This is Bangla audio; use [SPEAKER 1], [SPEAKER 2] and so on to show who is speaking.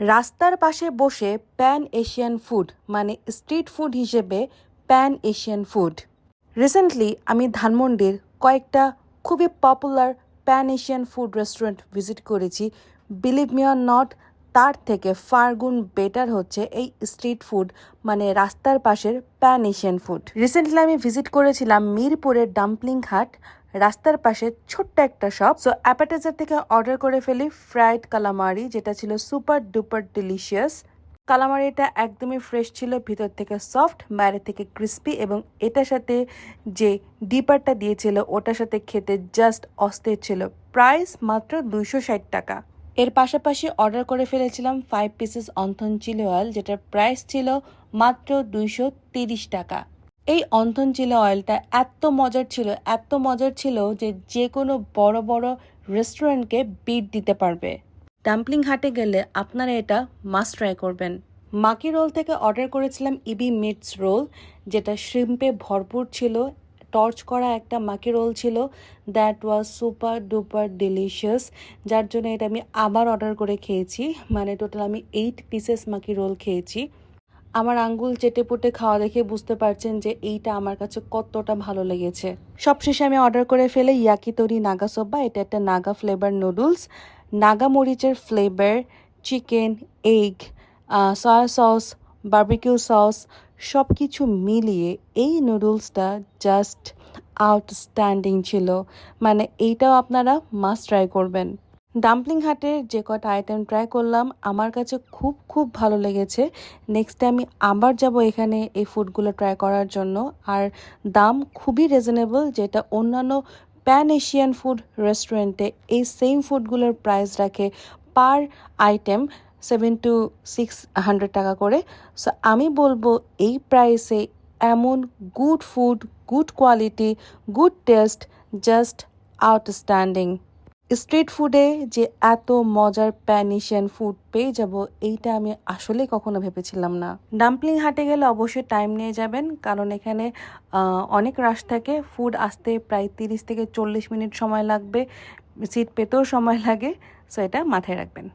[SPEAKER 1] রাস্তার পাশে বসে প্যান এশিয়ান ফুড মানে স্ট্রিট ফুড হিসেবে প্যান এশিয়ান ফুড। রিসেন্টলি আমি ধানমন্ডির কয়েকটা খুবই popular pan Asian food restaurant visit করেছি। বিলিভ মি অর নট তার থেকে ফারগুন বেটার হচ্ছে এই স্ট্রিট ফুড মানে রাস্তার পাশের প্যান এশিয়ান ফুড রিসেন্টলি আমি ভিজিট করেছিলাম মিরপুরের ডাম্পলিং হাট রাস্তার পাশে ছোট্ট একটা শপ সো অ্যাপাটাইজার থেকে অর্ডার করে ফেলি ফ্রাইড কালামারি যেটা ছিল সুপার ডুপার ডিলিশিয়াস কালামারিটা একদমই ফ্রেশ ছিল, ভিতর থেকে সফট বাইরে থেকে ক্রিস্পি এবং এটার সাথে যে ডিপারটা দিয়েছিল, ওটার সাথে খেতে জাস্ট অস্থির ছিল। প্রাইস মাত্র দুইশো ষাট টাকা। এর পাশাপাশি অর্ডার করে ফেলেছিলাম five pieces wonton chilli oil যেটার প্রাইস ছিল মাত্র দুইশো টাকা। এই অন্থন চিলি অয়েলটা এত মজার ছিল, এত মজার ছিল যে যে কোনো বড় বড় রেস্টুরেন্টকে বিট দিতে পারবে। ডাম্পলিং হাটে গেলে আপনারা এটা মাস্ট ট্রাই করবেন। মাকি রোল থেকে অর্ডার করেছিলাম ইবি মিটস রোল যেটা শ্রিম্পে ভরপুর ছিল টর্চ করা একটা মাকি রোল ছিল that was super duper delicious যার জন্য এটা আমি আবার অর্ডার করে খেয়েছি। মানে টোটাল আমি এইট পিসেস মাকি রোল খেয়েছি। আমার আঙ্গুল চেটে পুটে খাওয়া দেখে বুঝতে পারছেন যে এইটা আমার কাছে কতটা ভালো লেগেছে। সবশেষে আমি অর্ডার করে ফেলে ইয়াকিতরি নাগা সোবা এটা একটা নাগা ফ্লেভার নুডলস নাগা মরিচের flavour chicken egg soy sauce barbecue sauce সব কিছু মিলিয়ে এই নুডলসটা জাস্ট আউটস্ট্যান্ডিং ছিল। মানে এইটাও আপনারা মাস্ট ট্রাই করবেন। ডাম্পলিং হাটের যে কটা আইটেম ট্রাই করলাম, আমার কাছে খুব খুব ভালো লেগেছে। নেক্সট আমি আবার যাব এখানে এই ফুডগুলো ট্রাই করার জন্য। আর দাম খুবই রিজনেবল যেটা অন্যান্য প্যান এশিয়ান ফুড রেস্টুরেন্টে এই সেম ফুডগুলোর প্রাইস রাখে per item seven two six hundred টাকা করে। সো আমি বলব এই প্রাইসে এমন good food good quality good taste just outstanding street ফুডে যে এত মজার প্যানিশিয়ান ফুড পেয়ে যাব, এইটা আমি আসলে কখনো ভেবেছিলাম না। ডাম্পলিং হাটে গেলে অবশ্যই টাইম নিয়ে যাবেন, কারণ এখানে অনেক রাশ থাকে। ফুড আসতে প্রায় তিরিশ থেকে চল্লিশ মিনিট সময় লাগবে। সিট পেতেও সময় লাগে। সো এটা মাথায় রাখবেন।